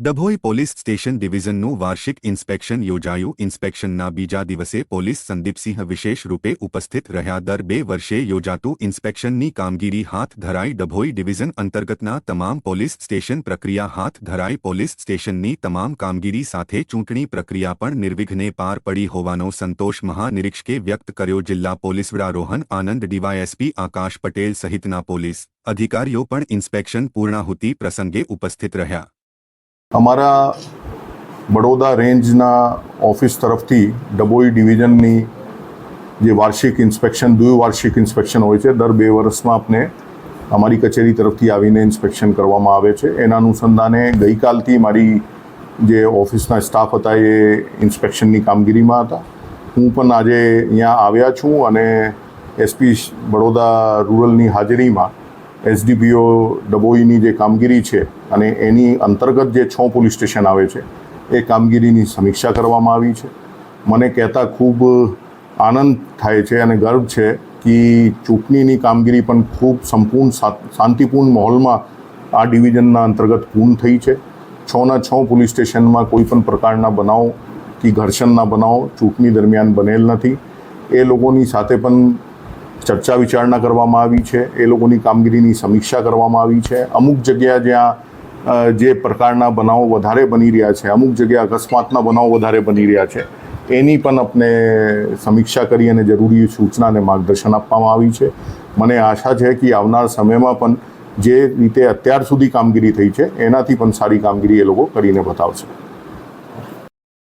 Dabhoi police station ડિવિઝનનું વાર્ષિક inspection યોજાયું ઇન્સ્પેક્શનના બીજા દિવસે પોલીસ સંદીપસિંહ વિશેષ રૂપે ઉપસ્થિત રહ્યા દર બે વર્ષે યોજાતું ઇન્સ્પેક્શનની કામગીરી હાથ ધરાઈ ડભોઈ ડિવિઝન અંતર્ગતના તમામ પોલીસ સ્ટેશન પ્રક્રિયા હાથ ધરાઈ પોલીસ સ્ટેશનની તમામ કામગીરી સાથે ચૂંટણી પ્રક્રિયા પણ નિર્વિઘ્ને પાર પડી હોવાનો સંતોષ મહાનિરીક્ષકે વ્યક્ત કર્યો જિલ્લા પોલીસ વડા રોહન આનંદ ડીવાયએસપી આકાશ પટેલ સહિતના પોલીસ અધિકારીઓ પણ ઇન્સ્પેક્શન પૂર્ણાહુતિ પ્રસંગે ઉપસ્થિત રહ્યા અમારા બડોદા રેન્જના ઓફિસ તરફથી ડબોઈ ડિવિઝનની જે વાર્ષિક ઇન્સ્પેક્શન, દ્વિવાર્ષિક ઇન્સ્પેક્શન હોય છે, દર બે વર્ષમાં આપને અમારી કચેરી તરફથી આવીને ઇન્સ્પેક્શન કરવામાં આવે છે. એના અનુસંધાને ગઈકાલથી મારી જે ઓફિસના સ્ટાફ હતા એ ઇન્સ્પેક્શનની કામગીરીમાં હતા. હું પણ આજે અહીંયા આવ્યા છું અને એસપી બડોદા રૂરલની હાજરીમાં એસડીપીઓ ડબોઈની જે કામગીરી છે અને એની અંતર્ગત જે છ પોલીસ સ્ટેશન આવે છે, એ કામગીરીની સમીક્ષા કરવામાં આવી છે. મને કહેતા ખૂબ આનંદ થાય છે અને ગર્વ છે કે ચૂંટણીની કામગીરી પણ ખૂબ સંપૂર્ણ શાંતિપૂર્ણ માહોલમાં આ ડિવિઝનના અંતર્ગત પૂર્ણ થઈ છે. છના છ પોલીસ સ્ટેશનમાં કોઈ પણ પ્રકારના બનાવ કે ઘર્ષણના બનાવ ચૂંટણી દરમિયાન બનેલ નથી. એ લોકોની સાથે પણ ચર્ચા વિચારણા કરવામાં આવી છે. એ લોકોની કામગીરીની સમીક્ષા કરવામાં આવી છે. અમુક જગ્યા જ્યાં જે પ્રકારના બનાવો વધારે બની રહ્યા છે, અમુક જગ્યા અકસ્માતના બનાવો વધારે બની રહ્યા છે, એની પણ આપણે સમીક્ષા કરી અને જરૂરી સૂચના અને માર્ગદર્શન આપવામાં આવી છે. મને આશા છે કે આવનાર સમયમાં પણ જે રીતે અત્યાર સુધી કામગીરી થઈ છે, એનાથી પણ સારી કામગીરી એ લોકો કરીને બતાવશે.